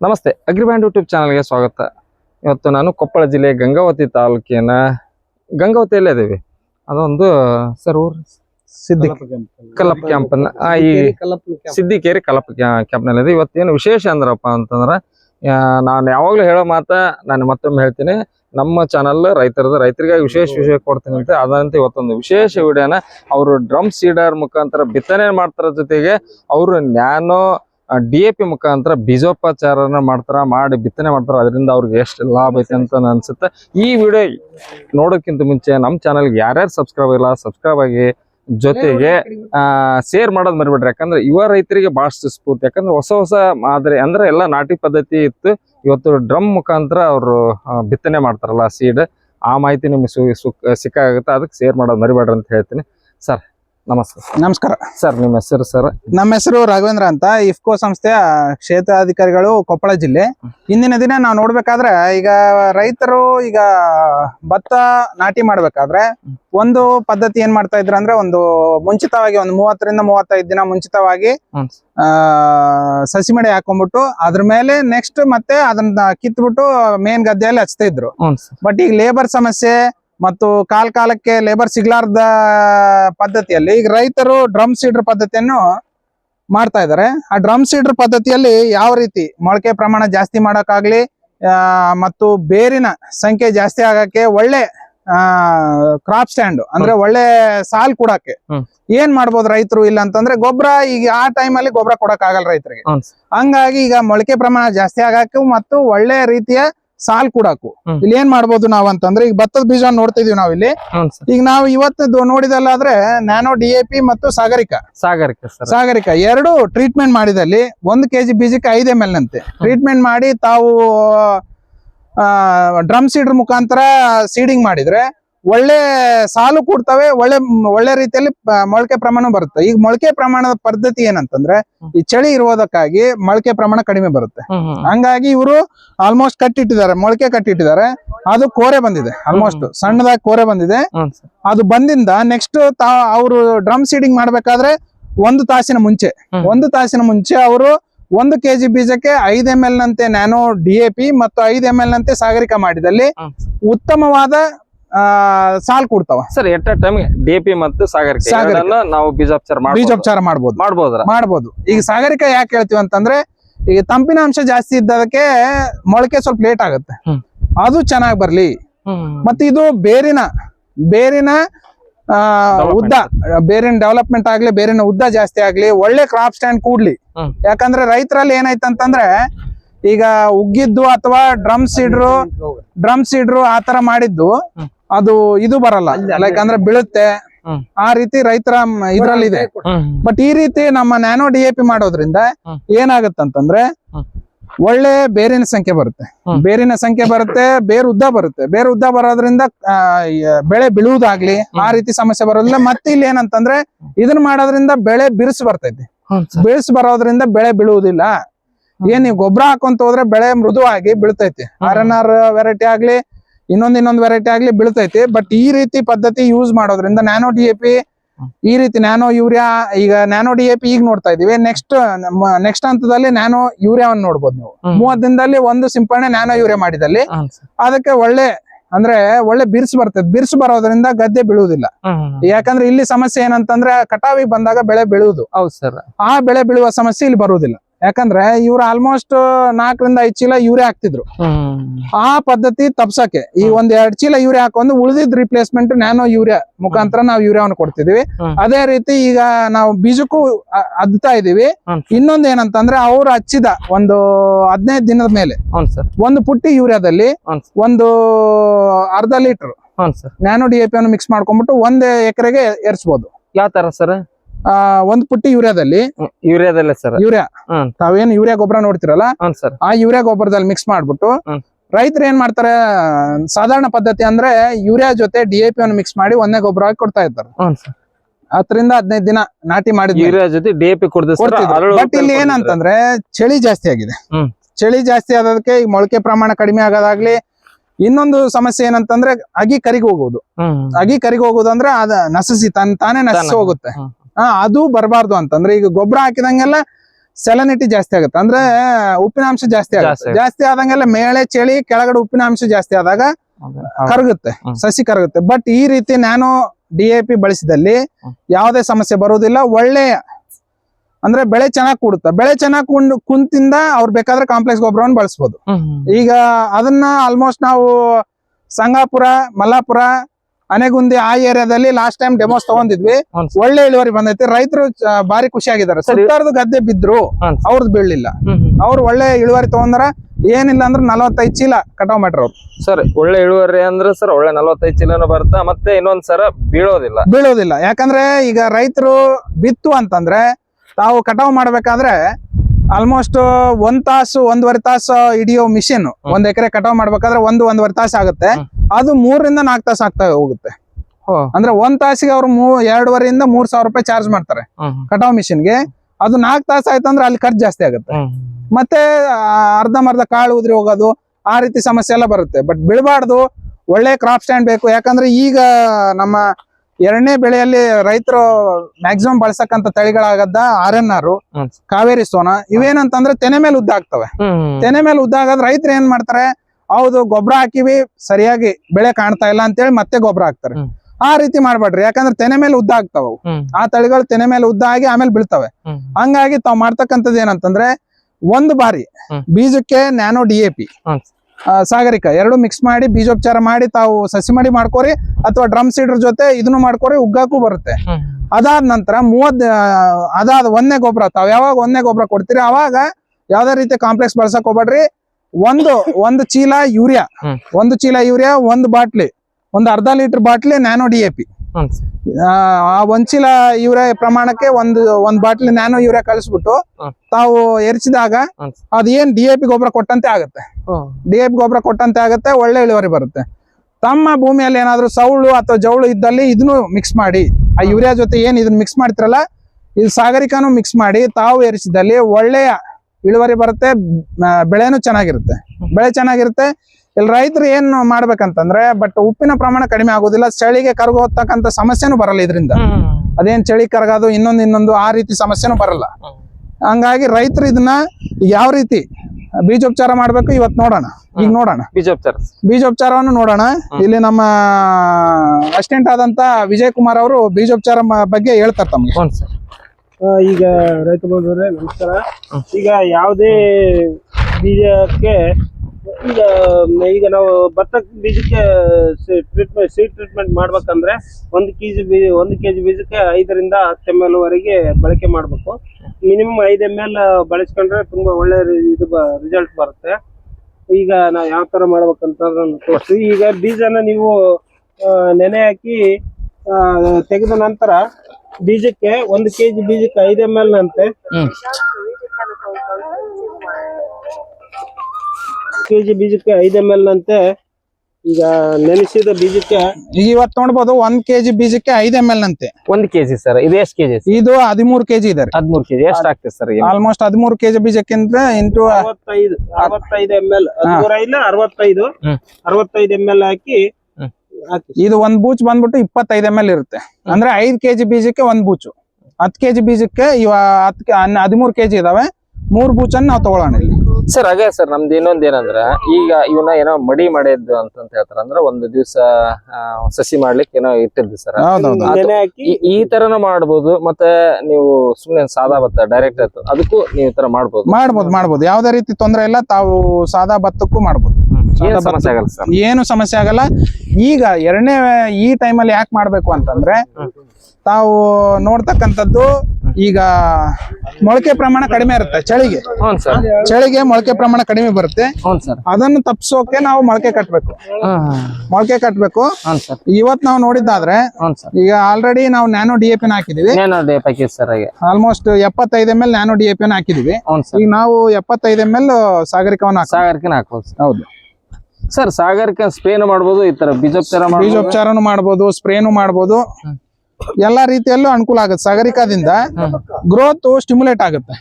ನಮಸ್ತೆ ಅಗ್ರಿಬ್ಯಾಂಡ್ ಯೂಟ್ಯೂಬ್ ಚಾನಲ್ಗೆ ಸ್ವಾಗತ. ಇವತ್ತು ನಾನು ಕೊಪ್ಪಳ ಜಿಲ್ಲೆ ಗಂಗಾವತಿ ತಾಲೂಕಿನ ಗಂಗಾವತಿಯಲ್ಲೇ ಇದ್ದೀವಿ ಅದೊಂದು ಸರ್ ಊರು ಸಿದ್ದಿ ಕಲ್ಲಪ್ಪ ಕ್ಯಾಂಪ್ ಈ ಸಿದ್ದಿಕೇರಿ ಕಲ್ಲಪ್ಪ ಕ್ಯಾಂಪ್ನಲ್ಲಿ ಇದೆ ಇವತ್ತೇನು ವಿಶೇಷ ಅಂದ್ರಪ್ಪ ಅಂತಂದ್ರೆ ನಾನು ಯಾವಾಗಲೂ ಹೇಳೋ ಮಾತ ನಾನು ಮತ್ತೊಮ್ಮೆ ಹೇಳ್ತೀನಿ ನಮ್ಮ ಚಾನಲ್ ರೈತರದ ರೈತರಿಗಾಗಿ ವಿಶೇಷ ವಿಷಯ ಕೊಡ್ತೀನಿ ಅಂತ ಅದಂತ ಇವತ್ತೊಂದು ವಿಶೇಷ ವಿಡಿಯೋನ ಅವರು ಡ್ರಮ್ ಸೀಡರ್ ಮುಖಾಂತರ ಬಿತ್ತನೆ ಮಾಡ್ತಾರ ಜೊತೆಗೆ ಅವರು ನ್ಯಾನೋ ಡಿ ಎ ಪಿ ಮುಖಾಂತರ ಬೀಜೋಪಚಾರನ ಮಾಡ್ತಾರ, ಮಾಡಿ ಬಿತ್ತನೆ ಮಾಡ್ತಾರ, ಅದರಿಂದ ಅವ್ರಿಗೆ ಎಷ್ಟು ಲಾಭ ಐತೆ ಅಂತ ಅನ್ಸುತ್ತೆ. ಈ ವಿಡಿಯೋ ನೋಡೋಕ್ಕಿಂತ ಮುಂಚೆ ನಮ್ಮ ಚಾನಲ್ಗೆ ಯಾರ್ಯಾರು ಸಬ್ಸ್ಕ್ರೈಬ್ ಇಲ್ಲ ಸಬ್ಸ್ಕ್ರೈಬ್ ಆಗಿ ಜೊತೆಗೆ ಶೇರ್ ಮಾಡೋದು ಮರಿಬೇಡ್ರಿ. ಯಾಕಂದ್ರೆ ಯುವ ರೈತರಿಗೆ ಬಹಳಷ್ಟು ಸ್ಫೂರ್ತಿ. ಯಾಕಂದ್ರೆ ಹೊಸ ಹೊಸ ಮಾದರಿ, ಅಂದ್ರೆ ಎಲ್ಲ ನಾಟಿ ಪದ್ಧತಿ ಇತ್ತು. ಇವತ್ತು ಡ್ರಮ್ ಮುಖಾಂತರ ಅವರು ಬಿತ್ತನೆ ಮಾಡ್ತಾರಲ್ಲ ಸೀಡ್ ಆ ಮಾಹಿತಿ ನಿಮ್ಗೆ ಸಿಕ್ಕಾಗುತ್ತೆ, ಅದಕ್ಕೆ ಶೇರ್ ಮಾಡೋದು ಮರಿಬೇಡ್ರಿ ಅಂತ ಹೇಳ್ತೀನಿ. ಸರ್ ನಮಸ್ಕಾರ ನಮಸ್ಕಾರ. ಸರ್ ನಿಮ್ಮ ಹೆಸರು ಸರ್? ನಮ್ಮ ಹೆಸರು ರಾಘವೇಂದ್ರ ಅಂತ. ಇಫ್ಕೋ ಸಂಸ್ಥೆಯ ಕ್ಷೇತ್ರಾಧಿಕಾರಿಗಳು ಕೊಪ್ಪಳ ಜಿಲ್ಲೆ. ಇಂದಿನ ದಿನ ನಾವು ನೋಡ್ಬೇಕಾದ್ರೆ ಈಗ ರೈತರು ಈಗ ಭತ್ತ ನಾಟಿ ಮಾಡ್ಬೇಕಾದ್ರೆ ಒಂದು ಪದ್ಧತಿ ಏನ್ ಮಾಡ್ತಾ ಇದ್ರು ಅಂದ್ರೆ ಒಂದು ಮುಂಚಿತವಾಗಿ ಒಂದು ಮೂವತ್ತರಿಂದ ಮೂವತ್ತೈದು ದಿನ ಮುಂಚಿತವಾಗಿ. ಆ ಸಸಿ ಮಡಿ ಹಾಕೊಂಡ್ಬಿಟ್ಟು ಅದ್ರ ಮೇಲೆ ನೆಕ್ಸ್ಟ್ ಮತ್ತೆ ಅದನ್ನ ಕಿತ್ಬಿಟ್ಟು ಮೇನ್ ಗದ್ದೆಯಲ್ಲಿ ಹಚ್ತಾ ಇದ್ರು. ಬಟ್ ಈಗ ಲೇಬರ್ ಸಮಸ್ಯೆ ಮತ್ತು ಕಾಲ್ ಕಾಲಕ್ಕೆ ಲೇಬರ್ ಸಿಗ್ಲಾರ್ದ ಪದ್ಧತಿಯಲ್ಲಿ ಈಗ ರೈತರು ಡ್ರಮ್ ಸೀಡರ್ ಪದ್ಧತಿಯನ್ನು ಮಾಡ್ತಾ ಇದ್ದಾರೆ. ಆ ಡ್ರಮ್ ಸೀಡರ್ ಪದ್ಧತಿಯಲ್ಲಿ ಯಾವ ರೀತಿ ಮೊಳಕೆ ಪ್ರಮಾಣ ಜಾಸ್ತಿ ಮಾಡೋಕ್ಕಾಗ್ಲಿ ಆ, ಮತ್ತು ಬೇರಿನ ಸಂಖ್ಯೆ ಜಾಸ್ತಿ ಆಗಕ್ಕೆ ಒಳ್ಳೆ ಕ್ರಾಪ್ ಸ್ಟ್ಯಾಂಡ್ ಅಂದ್ರೆ ಒಳ್ಳೆ ಸಾಲ್ ಕೊಡಕ್ಕೆ. ಏನ್ ಮಾಡ್ಬೋದು ರೈತರು ಇಲ್ಲ ಅಂತಂದ್ರೆ ಗೊಬ್ಬರ ಈಗ ಆ ಟೈಮಲ್ಲಿ ಗೊಬ್ಬರ ಕೊಡಕ್ ಆಗಲ್ಲ ರೈತರಿಗೆ ಹಂಗಾಗಿ ಈಗ ಮೊಳಕೆ ಪ್ರಮಾಣ ಜಾಸ್ತಿ ಆಗಕ್ಕೂ ಮತ್ತು ಒಳ್ಳೆ ರೀತಿಯ ಸಾಲ್ ಕೂಡಾಕು ಇಲ್ಲಿ ಏನ್ ಮಾಡ್ಬೋದು ನಾವ್ ಅಂತಂದ್ರೆ ಈಗ ಭತ್ತದ ಬೀಜ ನೋಡ್ತಿದೀವಿ ನಾವ್ ಇಲ್ಲಿ. ಈಗ ನಾವು ಇವತ್ತು ನೋಡಿದಲ್ಲಾದ್ರೆ ನ್ಯಾನೋ ಡಿ ಎ ಪಿ ಮತ್ತು ಸಾಗರಿಕ. ಸಾಗರಿಕ ಸಾಗರಿಕ ಎರಡು ಟ್ರೀಟ್ಮೆಂಟ್ ಮಾಡಿದಲ್ಲಿ ಒಂದ್ ಕೆಜಿ ಬೀಜಕ್ಕೆ ಐದ್ ಎಂ ಎಲ್ ನಂತೆ. ಟ್ರೀಟ್ಮೆಂಟ್ ಮಾಡಿ ತಾವು ಡ್ರಮ್ ಸೀಡರ್ ಮುಖಾಂತರ ಸೀಡಿಂಗ್ ಮಾಡಿದ್ರೆ ಒಳ್ಳೆ ಸಾಲು ಕೂಡ್ತವೆ ಒಳ್ಳೆ ಒಳ್ಳೆ ರೀತಿಯಲ್ಲಿ ಮೊಳಕೆ ಪ್ರಮಾಣ ಬರುತ್ತೆ. ಈಗ ಮೊಳಕೆ ಪ್ರಮಾಣದ ಪದ್ಧತಿ ಏನಂತಂದ್ರೆ ಈ ಚಳಿ ಇರುವುದಕ್ಕಾಗಿ ಮೊಳಕೆ ಪ್ರಮಾಣ ಕಡಿಮೆ ಬರುತ್ತೆ. ಹಂಗಾಗಿ ಇವರು ಆಲ್ಮೋಸ್ಟ್ ಕಟ್ಟಿಟ್ಟಿದ್ದಾರೆ ಮೊಳಕೆ ಕಟ್ಟಿಟ್ಟಿದ್ದಾರೆ. ಅದು ಕೋರೆ ಬಂದಿದೆ ಆಲ್ಮೋಸ್ಟ್ ಸಣ್ಣದಾಗಿ ಕೋರೆ ಬಂದಿದೆ. ಅದು ಬಂದಿಂದ ನೆಕ್ಸ್ಟ್ ತಾ ಅವರು ಡ್ರಮ್ ಸೀಡಿಂಗ್ ಮಾಡ್ಬೇಕಾದ್ರೆ ಒಂದು ತಾಸಿನ ಮುಂಚೆ ಒಂದು ತಾಸಿನ ಮುಂಚೆ ಅವರು ಒಂದು ಕೆಜಿ ಬೀಜಕ್ಕೆ ಐದ್ ಎಂ ಎಲ್ ನಂತೆ ನ್ಯಾನೋ ಡಿ ಎ ಪಿ ಮತ್ತು ಐದ್ ಎಂ ಎಲ್ ನಂತೆ ಸಾಗರಿಕ ಮಾಡಿದಲ್ಲಿ ಉತ್ತಮವಾದ ಸಾಲ್ ಕೊಡ್ತಾವ. Sir at time D P ಮತ್ತು ಸಾಗರಿಕೆ. ನಾವು ಬೀಜೋಪಚಾರ. ಬೀಜೋಪಚಾರ ಮಾಡ್ಬೋದು. ಮಾಡ್ಬೋದ್ರ ಮಾಡ್ಬೋದು. ಈಗ ಸಾಗರಿಕ ಯಾಕೆ ಹೇಳ್ತೀವಿ ಅಂತಂದ್ರೆ ಈಗ ತಂಪಿನ ಅಂಶ ಜಾಸ್ತಿ ಇದ್ದದಕ್ಕೆ ಮೊಳಕೆ ಸ್ವಲ್ಪ ಲೇಟ್ ಆಗುತ್ತೆ. ಅದು ಚೆನ್ನಾಗಿ ಬರ್ಲಿ. ಮತ್ತೆ ಇದು ಬೇರಿನ ಬೇರಿನ ಆ, ಉದ್ದ ಬೇರಿನ ಡೆವಲಪ್ಮೆಂಟ್ ಆಗ್ಲಿ ಬೇರಿನ ಉದ್ದ ಜಾಸ್ತಿ ಆಗ್ಲಿ ಒಳ್ಳೆ ಕ್ರಾಪ್ ಸ್ಟ್ಯಾಂಡ್ ಕೂಡ್ಲಿ. ಯಾಕಂದ್ರೆ ರೈತರಲ್ಲಿ ಏನಾಯ್ತಂತಂದ್ರೆ ಈಗ ಉಗ್ಗಿದ್ದು ಅಥವಾ ಡ್ರಮ್ ಸೀಡ್ರು ಡ್ರಮ್ ಸೀಡ್ರು ಆ ತರ ಮಾಡಿದ್ದು. ಅದು ಇದು ಬರಲ್ಲ. ಲೈಕ್ ಅಂದ್ರೆ ಬೀಳುತ್ತೆ. ಆ ರೀತಿ ರೈತರ ಇದ್ರಲ್ಲಿ ಇದೆ. ಬಟ್ ಈ ರೀತಿ ನಮ್ಮ ನ್ಯಾನೋ ಡಿ ಎ ಪಿ ಮಾಡೋದ್ರಿಂದ. ಏನಾಗುತ್ತಂತಂದ್ರೆ ಒಳ್ಳೆ ಬೇರಿನ ಸಂಖ್ಯೆ ಬರುತ್ತೆ. ಬೇರಿನ ಸಂಖ್ಯೆ ಬರುತ್ತೆ ಬೇರು ಉದ್ದ ಬರುತ್ತೆ. ಬೇರು ಉದ್ದ ಬರೋದ್ರಿಂದ ಆ, ಬೆಳೆ ಬೀಳುವುದಾಗ್ಲಿ ಆ ರೀತಿ ಸಮಸ್ಯೆ ಬರೋದಿಲ್ಲ. ಮತ್ತೆ ಇಲ್ಲಿ ಏನಂತಂದ್ರೆ ಇದನ್ನ ಮಾಡೋದ್ರಿಂದ ಬೆಳೆ ಬಿರುಸು ಬರ್ತೈತಿ. ಬಿರುಸು ಬರೋದ್ರಿಂದ ಬೆಳೆ ಬೀಳುವುದಿಲ್ಲ. ಏನ್ ನೀವು ಗೊಬ್ಬರ ಹಾಕೊಂತ ಹೋದ್ರೆ ಬೆಳೆ ಮೃದುವಾಗಿ ಬೀಳ್ತೈತಿ. ಆರ್ ಎನ್ ಆರ್ ವೆರೈಟಿ ಆಗ್ಲಿ ಇನ್ನೊಂದ್ ಇನ್ನೊಂದ್ ವೆರೈಟಿ ಆಗ್ಲಿ ಬೀಳ್ತೈತಿ. ಬಟ್ ಈ ರೀತಿ ಪದ್ಧತಿ ಯೂಸ್ ಮಾಡೋದ್ರಿಂದ ನ್ಯಾನೋ ಡಿ ಎ ಪಿ ಈ ರೀತಿ ನ್ಯಾನೋ ಯೂರಿಯಾ ಈಗ ನ್ಯಾನೋ ಡಿ ಎ ಪಿ ಈಗ ನೋಡ್ತಾ ಇದೀವಿ. ನೆಕ್ಸ್ಟ್ ನೆಕ್ಸ್ಟ್ ಹಂತದಲ್ಲಿ ನ್ಯಾನೋ ಯೂರಿಯಾವನ್ನು ನೋಡ್ಬೋದು ನೀವು. ಮೂವತ್ ದಿನದಲ್ಲಿ ಒಂದು ಸಿಂಪರಣೆ ನ್ಯಾನೋ ಯೂರಿಯಾ ಮಾಡಿದಲ್ಲಿ ಅದಕ್ಕೆ ಒಳ್ಳೆ ಅಂದ್ರೆ ಒಳ್ಳೆ ಬಿರ್ಸ್ ಬರ್ತದೆ ಬಿರ್ಸ್ ಬರೋದ್ರಿಂದ ಗದ್ದೆ ಬೀಳುವುದಿಲ್ಲ. ಯಾಕಂದ್ರೆ ಇಲ್ಲಿ ಸಮಸ್ಯೆ ಏನಂತಂದ್ರೆ ಕಟಾವಿಗೆ ಬಂದಾಗ ಬೆಳೆ ಬೀಳುವುದು. ಹೌದು ಸರ್. ಆ ಬೆಳೆ ಬೀಳುವ ಸಮಸ್ಯೆ ಇಲ್ಲಿ ಬರುವುದಿಲ್ಲ. ಯಾಕಂದ್ರೆ ಇವ್ರು ಆಲ್ಮೋಸ್ಟ್ ನಾಲ್ಕರಿಂದ ಐದು ಚೀಲ ಯೂರಿಯಾ ಹಾಕ್ತಿದ್ರು. ಆ ಪದ್ಧತಿ ತಪ್ಸಕ್ಕೆ. ಈ ಒಂದ್ ಎರಡ್ ಚೀಲ ಯೂರಿಯಾ ಹಾಕೊಂಡು ಉಳಿದಿದ್ ರಿಪ್ಲೇಸ್ಮೆಂಟ್ ನ್ಯಾನೋ ಯೂರಿಯಾ ಮುಖಾಂತರ ನಾವು ಯೂರಿಯಾವನ್ನು ಕೊಡ್ತಿದೀವಿ. ಅದೇ ರೀತಿ ಈಗ ನಾವು ಬೀಜಕ್ಕೂ ಅದ್ತಾ ಇದೀವಿ. ಇನ್ನೊಂದ್ ಏನಂತಂದ್ರೆ ಅವ್ರು ಹಚ್ಚಿದ ಒಂದು ಹದಿನೈದು ದಿನದ ಮೇಲೆ ಒಂದು ಪುಟ್ಟಿ ಯೂರಿಯಾದಲ್ಲಿ ಒಂದು ಅರ್ಧ litre nano D A P ಅನ್ನು ಮಿಕ್ಸ್ ಮಾಡ್ಕೊಂಡ್ಬಿಟ್ಟು ಒಂದ್ ಎಕರೆಗೆ ಏರ್ಸ್ಬೋದು. ಯಾವ ತರ ಸರ್? ಒಂದ್ ಪುಟ್ಟಿ ಯೂರಿಯಾದಲ್ಲಿ? ಯೂರಿಯಾದಲ್ಲ ಸರ್. ಯೂರಿಯಾ? ತಾವೇನು ಯೂರಿಯಾ ಗೊಬ್ಬರ ನೋಡ್ತಿರಲ್ಲ? ಸರ್. ಆ ಯೂರಿಯಾ ಗೊಬ್ಬರದಲ್ಲಿ ಮಿಕ್ಸ್ ಮಾಡ್ಬಿಟ್ಟು. ರೈತರು ಏನ್ ಮಾಡ್ತಾರೆ ಸಾಧಾರಣ ಪದ್ಧತಿ ಅಂದ್ರೆ ಯೂರಿಯಾ ಜೊತೆ ಡಿ ಎ ಪಿ ಅನ್ನು ಮಿಕ್ಸ್ ಮಾಡಿ ಒಂದೇ ಗೊಬ್ಬರ ಹಾಕಿ ಕೊಡ್ತಾ ಇದ್ದಾರೆ ಹತ್ತರಿಂದ ಹದಿನೈದು ದಿನ ನಾಟಿ ಮಾಡಿದ್ರು ಯೂರಿಯಾ ಜೊತೆ ಡಿ ಎ ಪಿ ಬಟ್ ಇಲ್ಲಿ ಏನಂತಂದ್ರೆ ಚಳಿ ಜಾಸ್ತಿ ಆಗಿದೆ. ಚಳಿ ಜಾಸ್ತಿ ಆಗೋದಕ್ಕೆ ಈಗ ಮೊಳಕೆ ಪ್ರಮಾಣ ಕಡಿಮೆ ಆಗೋದಾಗ್ಲಿ ಇನ್ನೊಂದು ಸಮಸ್ಯೆ ಏನಂತಂದ್ರೆ ಅಗಿ ಕರಿಗಿ ಹೋಗೋದು. ಅಗಿ ಕರಿಗಿ ಹೋಗೋದು ಅಂದ್ರೆ ಅದ ನಸಸಿ ತನ್ ತಾನೇ ನಸಸಿ ಹೋಗುತ್ತೆ. ಅದು ಬರಬಾರ್ದು ಅಂತಂದ್ರೆ ಈಗ ಗೊಬ್ಬರ ಹಾಕಿದಂಗೆಲ್ಲ ಸೆಲನಿಟಿ ಜಾಸ್ತಿ ಆಗುತ್ತೆ. ಅಂದ್ರೆ ಉಪ್ಪಿನಾಂಶ ಜಾಸ್ತಿ ಆಗುತ್ತೆ. ಜಾಸ್ತಿ ಆದಂಗೆಲ್ಲ ಮೇಳೆ ಚಳಿ ಕೆಳಗಡೆ ಉಪ್ಪಿನಾಂಶ ಜಾಸ್ತಿ ಆದಾಗ ಕರಗುತ್ತೆ ಸಸಿ ಕರಗುತ್ತೆ. ಬಟ್ ಈ ರೀತಿ ನಾನು ಡಿ ಎ ಪಿ ಬಳಸಿದಲ್ಲಿ. ಯಾವುದೇ ಸಮಸ್ಯೆ ಬರುವುದಿಲ್ಲ. ಒಳ್ಳೆಯ ಅಂದ್ರೆ ಬೆಳೆ ಚೆನ್ನಾಗಿ ಕೂಡುತ್ತೆ. ಬೆಳೆ ಚೆನ್ನಾಗಿ ಕುಂಡ್ ಕುಂತಿಂದ ಅವ್ರು ಬೇಕಾದ್ರೆ ಕಾಂಪ್ಲೆಕ್ಸ್ ಗೊಬ್ಬರವನ್ನು ಬಳಸ್ಬೋದು. ಈಗ ಅದನ್ನ ಆಲ್ಮೋಸ್ಟ್ ನಾವು ಸಂಗಾಪುರ ಮಲ್ಲಾಪುರ ಅನೆಗುಂದಿ ಆ ಏರಿಯಾದಲ್ಲಿ ಲಾಸ್ಟ್ ಟೈಮ್ ಡೆಮೋಸ್ ತಗೊಂಡಿದ್ವಿ. ಒಳ್ಳೆ ಇಳುವರಿ ಬಂದೈತಿ. ರೈತರು ಬಾರಿ ಖುಷಿ ಆಗಿದ್ದಾರೆ. ಸರ್ಕಾರದ ಗದ್ದೆ ಬಿದ್ರು ಅವ್ರದ್ ಅವ್ರದ್ದು ಬೀಳಲಿಲ್ಲ ಅವ್ರು ಒಳ್ಳೆ ಇಳುವರಿ ತಗೊಂಡ್ರ ಏನಿಲ್ಲ ಅಂದ್ರೆ ನಲವತ್ತೈದು ಚೀಲ ಕಟಾವ್ ಮಾಡ್ರ ಅವ್ರು. ಸರ್ ಒಳ್ಳೆ ಇಳುವರಿ ಅಂದ್ರೆ ಸರ್ ಒಳ್ಳೆ ನಲವತ್ತೈದು ಚೀಲನು ಬರುತ್ತಾ? ಮತ್ತೆ ಇನ್ನೊಂದ್ ಸರ ಬೀಳೋದಿಲ್ಲ. ಬೀಳೋದಿಲ್ಲ. ಯಾಕಂದ್ರೆ ಈಗ ರೈತರು ಬಿತ್ತು ಅಂತಂದ್ರೆ ತಾವು ಕಟಾವ್ ಮಾಡ್ಬೇಕಾದ್ರೆ ಆಲ್ಮೋಸ್ಟ್ ಒಂದ್ ತಾಸು ಒಂದೂವರೆ ತಾಸು ಹಿಡಿಯೋ ಮಿಷಿನ್ ಒಂದ್ ಎಕರೆ ಕಟಾವ್ ಮಾಡ್ಬೇಕಾದ್ರೆ ಒಂದು ಒಂದೂವರೆ ತಾಸು ಆಗುತ್ತೆ. ಅದು ಮೂರರಿಂದ ನಾಲ್ಕು ತಾಸು ಆಗ್ತಾ ಹೋಗುತ್ತೆ. ಅಂದ್ರೆ ಒಂದ್ ತಾಸಿಗೆ ಅವ್ರು ಮೂ ಎರಡೂವರೆಯಿಂದ ಮೂರ್ ಸಾವಿರ ರೂಪಾಯಿ ಚಾರ್ಜ್ ಮಾಡ್ತಾರೆ. ಕಟಾವ್ ಮಿಷಿನ್ಗೆ. ಅದು ನಾಲ್ಕು ತಾಸು ಆಯ್ತು ಅಂದ್ರೆ ಅಲ್ಲಿ ಖರ್ಚು ಜಾಸ್ತಿ ಆಗುತ್ತೆ. ಮತ್ತೆ ಅರ್ಧಮರ್ಧ ಕಾಳು ಉದ್ರಿ ಹೋಗೋದು ಆ ರೀತಿ ಸಮಸ್ಯೆ ಎಲ್ಲ ಬರುತ್ತೆ. ಬಟ್ ಬಿಡಬಾರ್ದು. ಒಳ್ಳೆ ಕ್ರಾಪ್ ಸ್ಟ್ಯಾಂಡ್ ಬೇಕು. ಯಾಕಂದ್ರೆ ಈಗ ನಮ್ಮ ಎರಡನೇ ಬೆಳೆಯಲ್ಲಿ ರೈತರು ಮ್ಯಾಕ್ಸಿಮಮ್ ಬಳಸಕ್ಕಂತ ತಳಿಗಳಾಗದ್ದ R N R. Kaveri Sona ಇವೇನಂತಂದ್ರೆ ತೆನೆ ಮೇಲೆ ಉದ್ದ ಆಗ್ತವೆ. ತೆನೆ ಮೇಲೆ ಉದ್ದ ಆಗದ್ ರೈತರು ಏನ್ ಮಾಡ್ತಾರೆ? ಹೌದು ಗೊಬ್ಬರ ಹಾಕಿವಿ ಸರಿಯಾಗಿ ಬೆಳೆ ಕಾಣ್ತಾ ಇಲ್ಲ ಅಂತೇಳಿ ಮತ್ತೆ ಗೊಬ್ಬರ ಹಾಕ್ತಾರೆ. ಆ ರೀತಿ ಮಾಡ್ಬೇಡ್ರಿ ಯಾಕಂದ್ರೆ ತೆನೆ ಮೇಲೆ ಉದ್ದ ಆಗ್ತಾವ. ಆ ತಳಿಗಳು ತೆನೆ ಮೇಲೆ ಉದ್ದ ಆಗಿ ಆಮೇಲೆ ಬೀಳ್ತವೆ. ಹಂಗಾಗಿ ತಾವ್ ಮಾಡ್ತಕ್ಕಂಥದ್ದು ಏನಂತಂದ್ರೆ ಒಂದು ಬಾರಿ. ಬೀಜಕ್ಕೆ nano D A P Sagarika ಎರಡು ಮಿಕ್ಸ್ ಮಾಡಿ ಬೀಜೋಪಚಾರ ಮಾಡಿ ತಾವು ಸಸಿ ಮಾಡಿ ಮಾಡ್ಕೋರಿ ಅಥವಾ ಡ್ರಮ್ ಸೀಡರ್ ಜೊತೆ ಇದನ್ನು ಮಾಡ್ಕೋರಿ ಉಗ್ಗಾಕು ಬರುತ್ತೆ. ಅದಾದ ನಂತರ ಮೂವತ್ ಅದಾದ ಒಂದನೇ ಗೊಬ್ಬರ ತಾವ್ ಯಾವಾಗ ಒಂದನೇ ಗೊಬ್ಬರ ಕೊಡ್ತೀರಿ ಅವಾಗ ಯಾವ್ದೇ ರೀತಿ ಕಾಂಪ್ಲೆಕ್ಸ್ ಬಳಸಕ್ ಹೋಗ್ಬೇಡ್ರಿ ಒಂದು ಒಂದು ಚೀಲ ಯೂರಿಯಾ ಒಂದು ಚೀಲ ಯೂರಿಯಾ ಒಂದು ಬಾಟ್ಲಿ ಒಂದು ಅರ್ಧ ಲೀಟರ್ ಬಾಟ್ಲಿ ನ್ಯಾನೋ ಡಿ ಎ ಪಿ. ಆ ಒಂದ್ ಚೀಲ ಯೂರಿಯಾ ಪ್ರಮಾಣಕ್ಕೆ ಒಂದು ಒಂದ್ ಬಾಟ್ಲಿ ನ್ಯಾನೋ ಯೂರಿಯಾ ಕಳಿಸ್ಬಿಟ್ಟು ತಾವು ಎರಿಸಿದಾಗ. ಅದೇನ್ ಡಿ ಎ ಪಿ ಗೊಬ್ಬರ ಕೊಟ್ಟಂತೆ ಆಗುತ್ತೆ. ಡಿ ಎ ಪಿ ಗೊಬ್ಬರ ಕೊಟ್ಟಂತೆ ಆಗುತ್ತೆ ಒಳ್ಳೆ ಇಳುವರಿ ಬರುತ್ತೆ. ತಮ್ಮ ಭೂಮಿಯಲ್ಲಿ ಏನಾದ್ರು ಸೌಳು ಅಥವಾ ಜೌಳು ಇದ್ದಲ್ಲಿ ಇದನ್ನು ಮಿಕ್ಸ್ ಮಾಡಿ ಆ ಯೂರಿಯಾ ಜೊತೆ ಏನ್ ಇದನ್ನ ಮಿಕ್ಸ್ ಮಾಡ್ತಿರಲ್ಲ ಇದು ಸಾಗರಿಕಾನು ಮಿಕ್ಸ್ ಮಾಡಿ ತಾವು ಎರಿಸಿದಲ್ಲಿ ಒಳ್ಳೆಯ ಇಳುವರಿ ಬರುತ್ತೆ ಬೆಳೆನೂ ಚೆನ್ನಾಗಿರುತ್ತೆ. ಬೆಳೆ ಚೆನ್ನಾಗಿರುತ್ತೆ. ಇಲ್ಲಿ ರೈತರು ಏನ್ ಮಾಡ್ಬೇಕಂತಂದ್ರೆ ಬಟ್ ಉಪ್ಪಿನ ಪ್ರಮಾಣ ಕಡಿಮೆ ಆಗೋದಿಲ್ಲ ಚಳಿಗೆ ಕರಗೋತಕ್ಕಂತ ಸಮಸ್ಯೆನೂ ಬರಲ್ಲ ಇದರಿಂದ. ಅದೇನ್ ಚಳಿ ಕರಗೋದು ಇನ್ನೊಂದು ಇನ್ನೊಂದು ಆ ರೀತಿ ಸಮಸ್ಯೆನೂ ಬರಲ್ಲ. ಹಂಗಾಗಿ ರೈತರು ಇದನ್ನ ಯಾವ ರೀತಿ ಬೀಜೋಪಚಾರ ಮಾಡ್ಬೇಕು ಇವತ್ ನೋಡೋಣ. ಈಗ ನೋಡೋಣ. ಬೀಜೋಪಚಾರ. ಬೀಜೋಪಚಾರವನ್ನು ನೋಡೋಣ. ಇಲ್ಲಿ ನಮ್ಮ ಅಸಿಸ್ಟೆಂಟ್ ಆದಂತ ವಿಜಯ್ ಕುಮಾರ್ ಅವರು ಬೀಜೋಪಚಾರ ಬಗ್ಗೆ ಹೇಳ್ತಾರೆ ತಮ್ಗೆ. ಈಗ ರೈತ ಬಂಧುವರೇ ನಮಸ್ಕಾರ. ಈಗ ಯಾವುದೇ ಬೀಜಕ್ಕೆ ಈಗ ಈಗ ನಾವು ಭತ್ತ ಬೀಜಕ್ಕೆ ಟ್ರೀಟ್ಮೆಂಟ್ ಸೀಡ್ ಟ್ರೀಟ್ಮೆಂಟ್ ಮಾಡ್ಬೇಕಂದ್ರೆ ಒಂದು ಕೆಜಿ ಬೀಜ ಒಂದು ಕೆಜಿ ಬೀಜಕ್ಕೆ ಐದರಿಂದ ಹತ್ತು ಎಂ ಎಲ್ ವರೆಗೆ ಬಳಕೆ ಮಾಡಬೇಕು. ಮಿನಿಮಮ್ ಐದು ಎಂ ಎಲ್ ಬಳಸ್ಕೊಂಡ್ರೆ ತುಂಬಾ ಒಳ್ಳೆ ಇದು ರಿಸಲ್ಟ್ ಬರುತ್ತೆ. ಈಗ ನಾವು ಯಾವ ತರ ಮಾಡ್ಬೇಕಂತ ತೋರಿಸ್ತೀವಿ ಈಗ ಬೀಜನ ನೀವು ನೆನೆ ಹಾಕಿ ತೆಗೆದ ನಂತರ ಬೀಜಕ್ಕೆ ಒಂದು ಕೆಜಿ ಬೀಜಕ್ಕೆ ಐದು ಎಂ ಎಲ್ ನಂತೆ. ಹ್ಮ್. ಕೆಜಿ ಬೀಜಕ್ಕೆ ಐದು ಎಂ ಎಲ್ ನಂತೆ. ಈಗ ನೆನೆಸಿದ ಬೀಜಕ್ಕೆ ಈಗ ಇವತ್ ನೋಡ್ಬೋದು ಒಂದ್ ಕೆಜಿ ಬೀಜಕ್ಕೆ ಐದು ಎಂ ಎಲ್ ಅಂತೆ ಒಂದ್ ಕೆಜಿ ಸರ್ ಇದು ಎಷ್ಟು ಕೆಜಿ ಇದು ಹದಿಮೂರು ಕೆಜಿ ಇದೆ ಹದಿಮೂರು ಕೆಜಿ ಎಷ್ಟು ಆಗ್ತದೆ ಸರ್ ಆಲ್ಮೋಸ್ಟ್ ಹದಿಮೂರು ಕೆಜಿ ಬೀಜಕ್ಕಿಂತ ಇಂಟು ಅರವತ್ತೈದು ಅರವತ್ತೈದು ಎಂ ಎಲ್ ಹದಿಮೂರ ಇಲ್ಲ ಅರವತ್ತೈದು ಅರವತ್ತೈದು ಎಂ ಎಲ್ ಹಾಕಿ ಇದು ಒಂದ್ ಬೂಚ್ ಬಂದ್ಬಿಟ್ಟು ಇಪ್ಪತ್ತೈದು ಎಂ ಎಲ್ ಇರುತ್ತೆ. ಅಂದ್ರೆ ಐದ್ ಕೆಜಿ ಬೀಜಕ್ಕೆ ಒಂದ್ ಬೂಚು. ಹತ್ ಕೆಜಿ ಬೀಜಕ್ಕೆ ಇವ ಹತ್ತು ಹದಿಮೂರ್ ಕೆಜಿ ಇದಾವೆ. ಮೂರ್ ಬೂಚನ್ ನಾವು ತಗೊಳ್ಳೋಣ ಇಲ್ಲಿ. ಸರ್ ಹಾಗೆ ಸರ್ ನಮ್ದು ಇನ್ನೊಂದ್ ಏನಂದ್ರೆ ಈಗ ಇವನ್ನ ಏನೋ ಮಡಿ ಮಾಡಿದ್ದು ಅಂತ ಹೇಳ್ತಾರ ಅಂದ್ರೆ ಒಂದು ದಿವಸ ಸಸಿ ಮಾಡ್ಲಿಕ್ಕೆ ಏನೋ ಇಟ್ಟಿದ್ದು ಸರ್. ಅದು- ಈ- ತರನು ಮಾಡ್ಬೋದು ಮತ್ತೆ ನೀವು ಸುಮ್ನೆ ಸಾದಾ ಭತ್ತ ಡೈರೆಕ್ಟ್ ಆಯ್ತು. ಅದಕ್ಕೂ ನೀವು ಈ ತರ ಮಾಡ್ಬೋದು. ಮಾಡ್ಬೋದು ಮಾಡ್ಬೋದು. ಯಾವ್ದೇ ರೀತಿ ತೊಂದರೆ ಇಲ್ಲ ತಾವು ಸಾದಾ ಭತ್ತಕ್ಕೂ ಮಾಡ್ಬೋದು. ಏನು ಸಮಸ್ಯೆ ಆಗಲ್ಲ ಸರ್? ಏನು ಸಮಸ್ಯೆ ಆಗಲ್ಲ. ಈಗ ಎರಡನೇ ಈ ಟೈಮಲ್ಲಿ ಯಾಕೆ ಮಾಡ್ಬೇಕು ಅಂತಂದ್ರೆ ತಾವು ನೋಡ್ತಕ್ಕಂಥದ್ದು ಈಗ ಮೊಳಕೆ ಪ್ರಮಾಣ ಕಡಿಮೆ ಇರುತ್ತೆ ಚಳಿಗೆ. ಚಳಿಗೆ ಮೊಳಕೆ ಪ್ರಮಾಣ ಕಡಿಮೆ ಬರುತ್ತೆ. ಅದನ್ನು ತಪ್ಪಿಸೋಕೆ ನಾವು ಮೊಳಕೆ ಕಟ್ಟಬೇಕು ಮೊಳಕೆ ಕಟ್ಟಬೇಕು ಇವತ್ ನಾವು ನೋಡಿದ್ದಾದ್ರೆ ಈಗ ಆಲ್ರೆಡಿ ನಾವು ನ್ಯಾನೋ ಡಿ ಎ ಪಿನ ಹಾಕಿದೀವಿ ಆಲ್ಮೋಸ್ಟ್ ಎಪ್ಪತ್ತೈದು M L nano D A ಪಿನ ಹಾಕಿದೀವಿ ಈಗ ನಾವು ಎಪ್ಪತ್ತೈದು ಎಂ ಎಲ್ ಸಾಗರಿಕವನ್ನ ಸಾಗರಿಕೆನ ಹಾಕ್ಬೋದು ಹೌದು. ಸರ್ ಸಾಗರಿಕ ಸ್ಪ್ರೇನು ಮಾಡ್ಬೋದು ಈ ತರ ಬೀಜೋಪಚಾರ ಬೀಜೋಪಚಾರನು ಮಾಡ್ಬೋದು? ಸ್ಪ್ರೇನು ಮಾಡ್ಬೋದು. ಎಲ್ಲಾ ರೀತಿಯಲ್ಲೂ ಅನುಕೂಲ ಆಗುತ್ತೆ. ಸಾಗರಿಕದಿಂದ ಗ್ರೋತ್ ಸ್ಟಿಮ್ಯುಲೇಟ್ ಆಗುತ್ತೆ.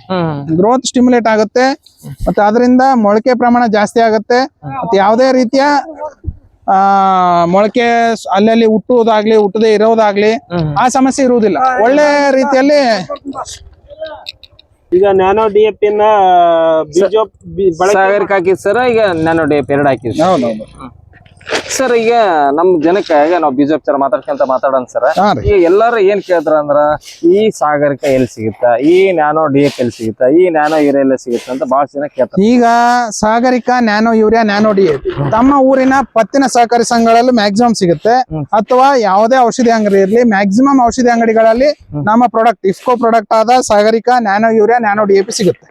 ಗ್ರೋತ್ ಸ್ಟಿಮ್ಯುಲೇಟ್ ಆಗುತ್ತೆ. ಮತ್ತೆ ಅದರಿಂದ ಮೊಳಕೆ ಪ್ರಮಾಣ ಜಾಸ್ತಿ ಆಗುತ್ತೆ. ಮತ್ತೆ ಯಾವುದೇ ರೀತಿಯ ಆ ಮೊಳಕೆ ಅಲ್ಲಲ್ಲಿ ಹುಟ್ಟುವುದಾಗ್ಲಿ ಹುಟ್ಟದೇ ಇರೋದಾಗ್ಲಿ ಆ ಸಮಸ್ಯೆ ಇರುವುದಿಲ್ಲ. ಒಳ್ಳೆ ರೀತಿಯಲ್ಲಿ ಈಗ ನ್ಯಾನೋ ಡಿ ಎ ಪಿ ನ ಬೀಜೋ ಬಿ- ಬಳಕೆ ಸಾಗರಕ್ಕೆ ಹಾಕಿದ್ ಸರ್ ಈಗ ನಾನು ಡೇ ಎರಡು ಹಾಕಿದ್ರು ಹೌದೌದು. ಸರ್ ಈಗ ನಮ್ ಜನಕ್ಕೆ ಈಗ ನಾವು ಬಿಜೆಪಿ ಮಾತಾಡ್ಕೊಂತ ಮಾತಾಡೋಣ ಸರ್. ಈಗ ಎಲ್ಲಾರು ಏನ್ ಕೇಳ್ತಾರ ಅಂದ್ರ ಈ ಸಾಗರಿಕ ಎಲ್ಲಿ ಸಿಗುತ್ತಾ ಈ ನ್ಯಾನೋ ಡಿ ಎಕ್ ಎಲ್ಲಿ ಸಿಗುತ್ತಾ ಈ ನ್ಯಾನೋ ಯೂರಿಯಾ ಎಲ್ಲಿ ಸಿಗುತ್ತಾ ಅಂತ ಬಹಳ ಜನ ಕೇಳ್ತಾರೆ. ಈಗ Sagarika nano urea nano D ತಮ್ಮ ಊರಿನ ಪತ್ತಿನ ಸಹಕಾರಿ ಸಂಘಗಳಲ್ಲಿ ಮ್ಯಾಕ್ಸಿಮಮ್ ಸಿಗುತ್ತೆ. ಅಥವಾ ಯಾವುದೇ ಔಷಧಿ ಅಂಗಡಿ ಇರಲಿ ಮ್ಯಾಕ್ಸಿಮಮ್ ಔಷಧಿ ಅಂಗಡಿಗಳಲ್ಲಿ ನಮ್ಮ ಪ್ರಾಡಕ್ಟ್ ಇಫ್ಕೋ ಪ್ರಾಡಕ್ಟ್ ಆದ Sagarika nano urea nano D ಸಿಗುತ್ತೆ.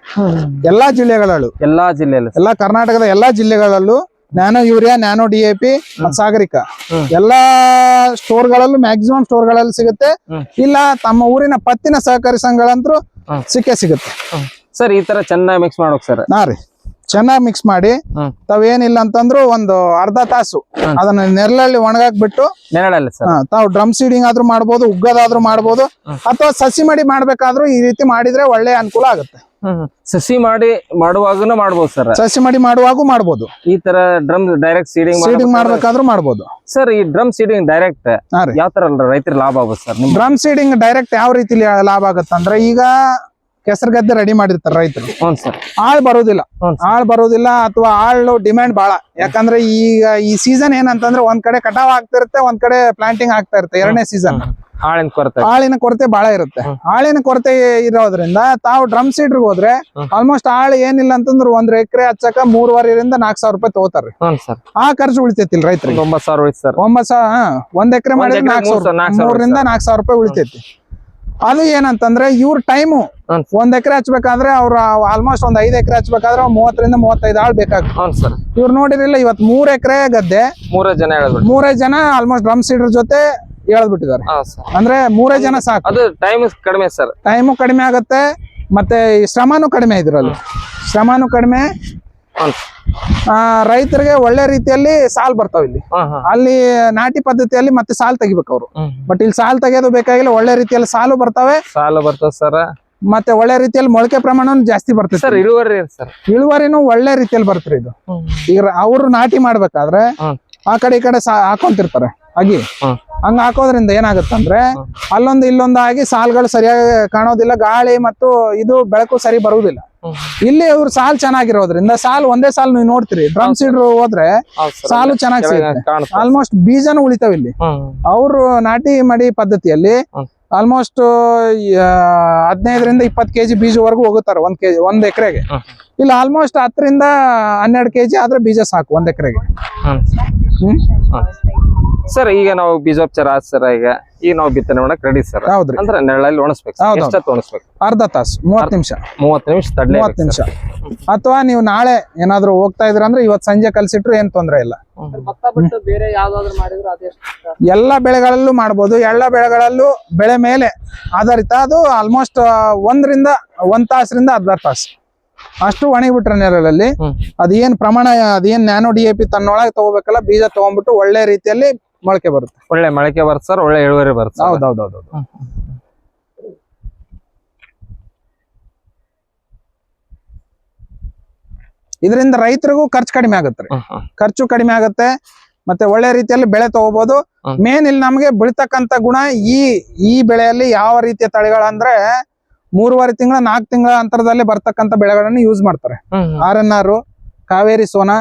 ಎಲ್ಲಾ ಜಿಲ್ಲೆಗಳಲ್ಲೂ. ಎಲ್ಲಾ ಜಿಲ್ಲೆಯಲ್ಲಿ. ಎಲ್ಲಾ ಕರ್ನಾಟಕದ ಎಲ್ಲಾ ಜಿಲ್ಲೆಗಳಲ್ಲೂ nano urea nano D A P Sagarika. ಎಲ್ಲಾ ಸ್ಟೋರ್ ಸ್ಟೋರ್ಗಳಲ್ಲೂ ಮ್ಯಾಕ್ಸಿಮಮ್ ಸ್ಟೋರ್ಗಳಲ್ಲಿ ಸಿಗುತ್ತೆ. ಹ್ಮ್. ಇಲ್ಲ ತಮ್ಮ ಊರಿನ ಪತ್ತಿನ ಸಹಕಾರಿ ಸಂಘಗಳಂತೂ ಹ್ಮ್. ಸಿಕ್ಕೇ ಸಿಗುತ್ತೆ. ಸರ್ ಈ ತರ ಚೆನ್ನಾಗಿ ಮಿಕ್ಸ್ ಮಾಡೋಕ್ ಸರ್? ನಾ ರೀ. ಚೆನ್ನಾಗಿ ಮಿಕ್ಸ್ ಮಾಡಿ ತಾವ್ ಏನಿಲ್ಲ ಅಂತಂದ್ರು ಒಂದು ಅರ್ಧ ತಾಸು. ಅದನ್ನ ನೆರಳಲ್ಲಿ ಒಣಗಾಕ್ಬಿಟ್ಟು ನೆರಳಲ್ಲಿ ಸರ್. ಹಾ, ತಾವು ಡ್ರಮ್ ಸೀಡಿಂಗ್ ಆದ್ರೂ ಮಾಡ್ಬೋದು ಉಗ್ಗದಾದ್ರೂ ಮಾಡ್ಬೋದು ಹ್ಮ್. ಅಥವಾ ಸಸಿ ಮಡಿ ಮಾಡ್ಬೇಕಾದ್ರೂ ಈ ರೀತಿ ಮಾಡಿದ್ರೆ ಒಳ್ಳೆ ಅನುಕೂಲ ಆಗುತ್ತೆ. ಸಸಿ ಮಾಡಿ ಮಾಡುವಾಗನು ಮಾಡಬಹುದು ಸರ್. ಸಸಿ ಮಾಡಿ ಮಾಡುವಾಗೂ ಮಾಡ್ಬೋದು. ಈ ತರ ಡ್ರಮ್ ಡೈರೆಕ್ಟ್ ಸೀಡಿಂಗ್ ಸೀಡಿಂಗ್ ಮಾಡ್ಬೇಕಾದ್ರೂ ಮಾಡ್ಬೋದು. ಸರ್ ಈ ಡ್ರಮ್ ಸೀಡಿಂಗ್ ಡೈರೆಕ್ಟ್ ಯಾವ ತರ ರೈತರ ಲಾಭ ಆಗುತ್ತೆ ಸರ್ ಡ್ರಮ್ ಸೀಡಿಂಗ್ ಡೈರೆಕ್ಟ್ ಯಾವ ರೀತಿ ಲಾಭ ಆಗುತ್ತೆ ಅಂದ್ರೆ ಈಗ ಕೆಸರು ಗದ್ದೆ ರೆಡಿ ಮಾಡಿರ್ತಾರೆ ರೈತರು. ಸರ್. ಆಳ್ ಬರೋದಿಲ್ಲ. ಆಳ್ ಬರೋದಿಲ್ಲ ಅಥವಾ ಆಳು ಡಿಮ್ಯಾಂಡ್ ಬಾಳ. ಯಾಕಂದ್ರೆ ಈಗ ಈ ಸೀಸನ್ ಏನಂತಂದ್ರೆ ಒಂದ್ ಕಡೆ ಕಟಾವ್ ಆಗ್ತಿರುತ್ತೆ ಒಂದ್ ಕಡೆ ಪ್ಲಾಂಟಿಂಗ್ ಆಗ್ತಾ ಇರುತ್ತೆ ಎರಡನೇ ಸೀಸನ್ ಆಳಿನ ಕೊರತೆ. ಆಳಿನ ಕೊರತೆ ಬಹಳ ಇರುತ್ತೆ. ಆಳಿನ ಕೊರತೆ ಇರೋದ್ರಿಂದ ತಾವು ಡ್ರಮ್ ಸೀಡ್ರಿಗೆ ಹೋದ್ರೆ ಆಲ್ಮೋಸ್ಟ್ ಆಳ್ ಏನಿಲ್ಲ ಅಂತಂದ್ರೆ ಒಂದ್ ಎಕರೆ ಹಚ್ಚಕ ಮೂರುವರೆಯಿಂದ ನಾಲ್ಕ್ ಸಾವಿರ ರೂಪಾಯಿ ತಗೋತಾರ್ರಿ ಸರ್. ಆ ಖರ್ಚು ಉಳಿತೈತಿ ರೈತರಿಗೆ. ಒಂಬತ್ ಒಂಬತ್ತು ಸಾವಿರ ಉಳಿತು ಸರ್. ಒಂಬತ್ ಸಾವಿರ ಒಂದ್ ಎಕರೆ ಮಾಡಿದ್ರೆ ನಾಲ್ಕು ಸಾವಿರ ಸಾವಿರ- ನಾಲ್ಕು ಸಾವಿರ ಮೂರರಿಂದ ನಾಲ್ಕು ಸಾವಿರ ರೂಪಾಯಿ ಉಳಿತೈತಿ. ಅದು ಏನಂತಂದ್ರೆ ಇವ್ರ ಟೈಮು. ಒಂದ್ ಎಕರೆ ಹಚ್ಬೇಕಾದ್ರೆ ಅವ್ರ ಆಲ್ಮೋಸ್ಟ್ ಒಂದ್ ಐದ್ ಎಕರೆ ಹಚ್ಬೇಕಾದ್ರೆ ಮೂವತ್ತರಿಂದ ಮೂವತ್ತೈದು ಆಳ್ ಬೇಕಾಗ್ತದೆ ಇವ್ರು ನೋಡಿರಿಲ್ಲ ಇವತ್ ಮೂರ್ ಎಕರೆ ಗದ್ದೆ ಮೂರೇ ಜನ ಹೇಳ್ಬಿಟ್ಟು. ಮೂರೇ ಜನ ಆಲ್ಮೋಸ್ಟ್ ಡ್ರಮ್ ಸೀಡರ್ ಜೊತೆ ಹೇಳ್ಬಿಟ್ಟಿದ್ದಾರೆ. ಅಂದ್ರೆ ಮೂರೇ ಜನ ಸಾಕು. ಅದು ಟೈಮ್ ಕಡಿಮೆ ಸರ್. ಟೈಮು ಕಡಿಮೆ ಆಗತ್ತೆ ಮತ್ತೆ ಶ್ರಮನೂ ಕಡಿಮೆ ಇದ್ರಲ್ಲಿ. ಶ್ರಮನೂ ಕಡಿಮೆ ರೈತರಿಗೆ ಒಳ್ಳೆ ರೀತಿಯಲ್ಲಿ ಸಾಲ್ ಬರ್ತಾವ ಇಲ್ಲಿ. ಅಲ್ಲಿ ನಾಟಿ ಪದ್ಧತಿಯಲ್ಲಿ ಮತ್ತೆ ಸಾಲ್ ತೆಗಿಬೇಕು ಅವರು. ಬಟ್ ಇಲ್ಲಿ ಸಾಲ್ ತೆಗೆಯೋದು ಬೇಕಾಗಿಲ್ಲ ಒಳ್ಳೆ ರೀತಿಯಲ್ಲಿ ಸಾಲು ಬರ್ತಾವೆ. ಸಾಲು ಬರ್ತದೆ ಸರ್. ಮತ್ತೆ ಒಳ್ಳೆ ರೀತಿಯಲ್ಲಿ ಮೊಳಕೆ ಪ್ರಮಾಣ ಜಾಸ್ತಿ ಸರ್ ಇಳುವರಿ ಸರ್? ಇಳುವರಿನೂ ಒಳ್ಳೆ ರೀತಿಯಲ್ಲಿ ಬರ್ತದೆ ಇದು. ಈಗ ಅವರು ನಾಟಿ ಮಾಡ್ಬೇಕಾದ್ರೆ ಆ ಕಡೆ ಈ ಕಡೆ ಹಾಕೊಂತಿರ್ತಾರೆ. ಹ್ಮ್. ಹಂಗ ಹಾಕೋದ್ರಿಂದ ಏನಾಗುತ್ತಂದ್ರೆ ಅಂದ್ರೆ ಅಲ್ಲೊಂದು ಇಲ್ಲೊಂದು ಆಗಿ ಸಾಲ್ಗಳು ಸರಿಯಾಗಿ ಕಾಣೋದಿಲ್ಲ ಗಾಳಿ ಮತ್ತು ಇದು ಬೆಳಕು ಸರಿ ಬರುವುದಿಲ್ಲ. ಇಲ್ಲಿ ಇವ್ರು ಸಾಲ್ ಚೆನ್ನಾಗಿರೋದ್ರಿಂದ ಸಾಲ್ ಒಂದೇ ಸಾಲ್ ನೀವು ನೋಡ್ತೀರಿ ಡ್ರಮ್ ಸೀಡ್ರು ಹೋದ್ರೆ ಸಾಲು ಚೆನ್ನಾಗಿ ಸಿಗುತ್ತೆ. ಆಲ್ಮೋಸ್ಟ್ ಬೀಜನೂ ಉಳಿತಾವ ಇಲ್ಲಿ. ಅವ್ರು ನಾಟಿ ಮಡಿ ಪದ್ಧತಿಯಲ್ಲಿ. ಆಲ್ಮೋಸ್ಟ್ ಹದಿನೈದರಿಂದ ಇಪ್ಪತ್ತು ಕೆಜಿ ಬೀಜವರೆಗೂ ಹೋಗುತ್ತಾರೆ ಒಂದ್ ಕೆಜಿ ಒಂದ್ ಎಕರೆಗೆ. ಇಲ್ಲಿ ಆಲ್ಮೋಸ್ಟ್ ಹತ್ತರಿಂದ ಹನ್ನೆರಡು ಕೆಜಿ ಆದ್ರೆ ಬೀಜ ಸಾಕು ಒಂದ್ ಎಕರೆಗೆ. ಹ್ಮ್. ಸರ್ ಈಗ ನಾವು ಬೀಜೋಪಚಾರ ಆದ್ ಸರ್ ಈಗ ಈಗ ನಾವು ಬಿತ್ತನೆ ಮಾಡಕ್ ರೆಡಿ ಸರ್ ಹೌದ್ರಿ. ಅಂದ್ರೆ ನೆರಳಲ್ಲಿ ಒಣಸ್ಬೇಕು ಹೌದೌದು. ಎಷ್ಟೊತ್ತು ಒಣಸ್ಬೇಕು? ಅರ್ಧ ತಾಸು ಮೂವತ್ತು ನಿಮಿಷ. ಮೂವತ್ತು ನಿಮಿಷ ತಡ್ಲೆ ಮೂವತ್ತು ನಿಮಿಷ. ಅಥವಾ ನೀವು ನಾಳೆ ಏನಾದ್ರು ಹೋಗ್ತಾ ಇದ್ರ ಅಂದ್ರೆ ಇವತ್ ಸಂಜೆ ಕಲ್ಸಿಟ್ರು ಏನ್ ತೊಂದ್ರೆ ಇಲ್ಲ. ಭತ್ತ ಬಿಟ್ಟು ಬೇರೆ ಯಾವ್ದಾದ್ರು ಮಾಡಿದ್ರು ಅದೆಷ್ಟು ಎಲ್ಲ ಬೆಳೆಗಳಲ್ಲೂ ಮಾಡ್ಬೋದು. ಎಲ್ಲ ಬೆಳೆಗಳಲ್ಲೂ ಬೆಳೆ ಮೇಲೆ ಆಧಾರಿತ. ಅದು ಆಲ್ಮೋಸ್ಟ್ ಒಂದ್ರಿಂದ ಒಂದ್ ತಾಸರಿಂದ ಅರ್ಧ ತಾಸು. ಅಷ್ಟು ಒಣಗಿಬಿಟ್ರೆ ನೆರಳಲ್ಲಿ. ಹ್ಮ್. ಅದೇನ್ ಪ್ರಮಾಣ ಅದೇನ್ ನ್ಯಾನೋ ಡಿ ಎ ಪಿ ತನ್ನೊಳಗೆ ತಗೋಬೇಕಲ್ಲ ಬೀಜ ತಗೊಂಡ್ಬಿಟ್ಟು ಒಳ್ಳೆ ರೀತಿಯಲ್ಲಿ ಮೊಳಕೆ ಬರುತ್ತೆ. ಒಳ್ಳೆ ಮೊಳಕೆ ಬರುತ್ತೆ ಸರ್ ಒಳ್ಳೆ ಇಳುವರಿ ಬರುತ್ತೆ. ಹೌದೌದೌದು ಇದರಿಂದ ರೈತರಿಗೂ ಖರ್ಚು ಕಡಿಮೆ ಆಗುತ್ತೆ. ಖರ್ಚು ಕಡಿಮೆ ಆಗುತ್ತೆ ಮತ್ತೆ ಒಳ್ಳೆ ರೀತಿಯಲ್ಲಿ ಬೆಳೆ ತಗೋಬಹುದು ಮೇನ್ ಇಲ್ಲಿ ನಮಗೆ ಬೀಳ್ತಕ್ಕಂತ ಗುಣ ಈ ಈ ಬೆಳೆಯಲ್ಲಿ ಯಾವ ರೀತಿಯ ತಳಿಗಳಂದ್ರೆ ಮೂರುವರೆ ತಿಂಗಳ ನಾಲ್ಕು ತಿಂಗಳ ಅಂತರದಲ್ಲಿ ಬರ್ತಕ್ಕಂತ ಬೆಳೆಗಳನ್ನ ಯೂಸ್ ಮಾಡ್ತಾರೆ. R N R Kaveri Sona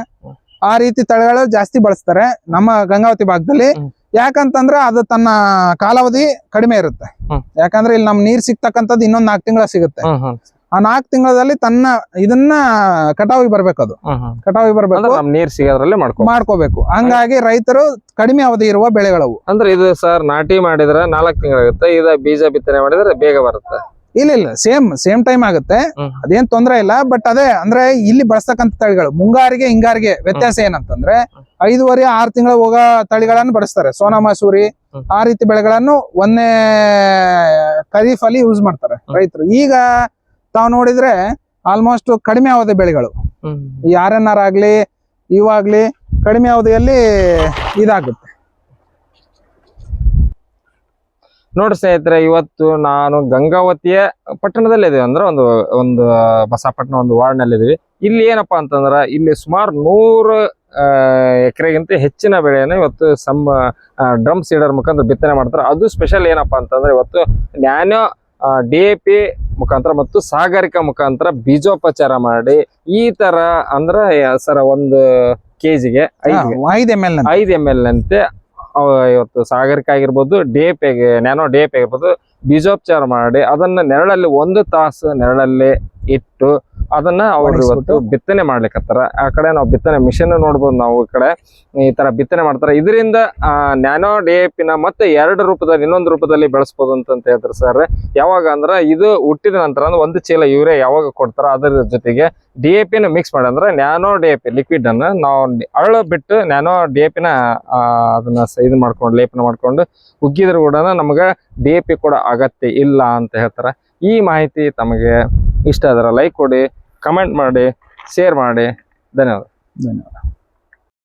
ಆ ರೀತಿ ತಳಿಗಳು ಜಾಸ್ತಿ ಬಳಸ್ತಾರೆ ನಮ್ಮ ಗಂಗಾವತಿ ಭಾಗದಲ್ಲಿ. ಯಾಕಂತಂದ್ರೆ ಅದು ತನ್ನ ಕಾಲಾವಧಿ ಕಡಿಮೆ ಇರುತ್ತೆ. ಯಾಕಂದ್ರೆ ಇಲ್ಲಿ ನಮ್ ನೀರ್ ಸಿಗ್ತಕ್ಕಂಥದ್ದು ಇನ್ನೊಂದ್ ನಾಲ್ಕು ತಿಂಗಳ ಸಿಗುತ್ತೆ. ಆ ನಾಲ್ಕು ತಿಂಗಳಲ್ಲಿ ತನ್ನ ಇದನ್ನ ಕಟಾವಿಗೆ ಬರ್ಬೇಕು ಅದು. ಕಟಾವಿಗೆ ಬರ್ಬೇಕು. ನೀರ್ ಸಿಗೋದ್ರಲ್ಲೇ ಮಾಡ್ಕೊ ಮಾಡ್ಕೋಬೇಕು. ಹಂಗಾಗಿ ರೈತರು ಕಡಿಮೆ ಅವಧಿ ಇರುವ ಬೆಳೆಗಳವು. ಅಂದ್ರೆ ಇದು ಸರ್ ನಾಟಿ ಮಾಡಿದ್ರೆ ನಾಲ್ಕು ತಿಂಗಳಾಗುತ್ತೆ. ಇದ ಬೀಜ ಬಿತ್ತನೆ ಮಾಡಿದ್ರೆ ಬೇಗ ಬರುತ್ತೆ. ಇಲ್ಲ ಇಲ್ಲ ಸೇಮ್ ಸೇಮ್ ಟೈಮ್ ಆಗುತ್ತೆ. ಅದೇನ್ ತೊಂದ್ರೆ ಇಲ್ಲ ಬಟ್ ಅದೇ ಅಂದ್ರೆ ಇಲ್ಲಿ ಬಳಸ್ತಕ್ಕಂತ ತಳಿಗಳು ಮುಂಗಾರಿಗೆ ಹಿಂಗಾರಿಗೆ ವ್ಯತ್ಯಾಸ ಏನಂತಂದ್ರೆ ಐದುವರೆ ಆರು ತಿಂಗಳ ಹೋಗೋ ತಳಿಗಳನ್ನು ಬಳಸ್ತಾರೆ. ಸೋನಾ ಮಸೂರಿ ಆ ರೀತಿ ಬೆಳೆಗಳನ್ನು ಒಂದೇ ಖರೀಫ್ ಅಲ್ಲಿ ಯೂಸ್ ಮಾಡ್ತಾರೆ ರೈತರು. ಈಗ ತಾವು ನೋಡಿದ್ರೆ ಆಲ್ಮೋಸ್ಟ್ ಕಡಿಮೆ ಅವಧಿ ಬೆಳೆಗಳು. ಈ ಆರ್ ಎನ್ ಆರ್ ಆಗ್ಲಿ ಇವಾಗ್ಲಿ ಕಡಿಮೆ ಅವಧಿಯಲ್ಲಿ ಇದಾಗುತ್ತೆ. ನೋಡ್ರಿ ಸ್ನೇಹಿತರೆ ಇವತ್ತು ನಾನು ಗಂಗಾವತಿಯ ಪಟ್ಟಣದಲ್ಲಿ ಇದೀವಿ ಅಂದ್ರೆ ಒಂದು ಒಂದು ಬಸಪಟ್ಟಣ ಒಂದು ವಾರ್ಡ್ನಲ್ಲಿ ಇದೀವಿ. ಇಲ್ಲಿ ಏನಪ್ಪಾ ಅಂತಂದ್ರೆ ಇಲ್ಲಿ ಸುಮಾರು ನೂರು ಎಕರೆಗಿಂತ ಹೆಚ್ಚಿನ ಬೆಳೆಯನ್ನು ಇವತ್ತು ಸಮ್ ಡ್ರಮ್ ಸೀಡರ್ ಮುಖಾಂತರ ಬಿತ್ತನೆ ಮಾಡ್ತಾರೆ. ಅದು ಸ್ಪೆಷಲ್ ಏನಪ್ಪಾ ಅಂತಂದ್ರೆ ಇವತ್ತು ನ್ಯಾನೋ ಡಿ ಎ ಪಿ ಮುಖಾಂತರ ಮತ್ತು ಸಾಗರಿಕಾ ಮುಖಾಂತರ ಬೀಜೋಪಚಾರ ಮಾಡಿ ಈ ತರ ಅಂದ್ರೆ ಸರ್ ಒಂದು ಕೆಜಿಗೆ ಐದು ಐದ್ ಎಂ ಎಲ್ ಐದು ಎಂ ಎಲ್ ಅಂತೆ ಅವ ಇವತ್ತು ಸಾಗರಿಕ ಆಗಿರ್ಬೋದು ಡೇಪ್ ನ್ಯಾನೋ ಡೇಪೆ ಆಗಿರ್ಬೋದು ಬೀಜೋಪಚಾರ ಮಾಡಿ ಅದನ್ನು ನೆರಳಲ್ಲಿ ಒಂದು ತಾಸು ನೆರಳಲ್ಲಿ ಇಟ್ಟು ಅದನ್ನ ಅವ್ರು ಇವತ್ತು ಬಿತ್ತನೆ ಮಾಡ್ಲಿಕ್ಕತ್ತಾರ ಆ ಕಡೆ ನಾವು ಬಿತ್ತನೆ ಮಿಷನ್ ನೋಡ್ಬೋದು ನಾವು ಈ ಕಡೆ. ಈ ತರ ಬಿತ್ತನೆ ಮಾಡ್ತಾರೆ. ಇದರಿಂದ ನ್ಯಾನೋ ಡಿ ಎ ಪಿನ ಮತ್ತೆ ಎರಡು ರೂಪದಲ್ಲಿ ಇನ್ನೊಂದು ರೂಪದಲ್ಲಿ ಬೆಳೆಸ್ಬೋದು ಅಂತ ಹೇಳ್ತಾರೆ ಸರ್. ಯಾವಾಗ ಅಂದ್ರ ಇದು ಹುಟ್ಟಿದ ನಂತರ ಅಂದ್ರೆ ಒಂದು ಚೀಲ ಯೂರಿಯಾ ಯಾವಾಗ ಕೊಡ್ತಾರ ಅದರ ಜೊತೆಗೆ ಡಿ ಎ ಪಿನ ಮಿಕ್ಸ್ ಮಾಡಿ ಅಂದ್ರೆ nano D A P liquid ಅನ್ನ ನಾವು ಅರಳು ಬಿಟ್ಟು ನ್ಯಾನೋ ಡಿ ಎ ಪಿನ ಅದನ್ನ ಇದು ಮಾಡ್ಕೊಂಡು ಲೇಪನ ಮಾಡ್ಕೊಂಡು ಉಗ್ಗಿದ್ರು ಕೂಡ ನಮ್ಗೆ ಡಿ ಎ ಪಿ ಕೂಡ ಅಗತ್ಯ ಇಲ್ಲ ಅಂತ ಹೇಳ್ತಾರೆ. ಈ ಮಾಹಿತಿ ತಮಗೆ ಇಷ್ಟ ಆದರೆ ಲೈಕ್ ಕೊಡಿ ಕಮೆಂಟ್ ಮಾಡಿ ಶೇರ್ ಮಾಡಿ. ಧನ್ಯವಾದ. ಧನ್ಯವಾದ.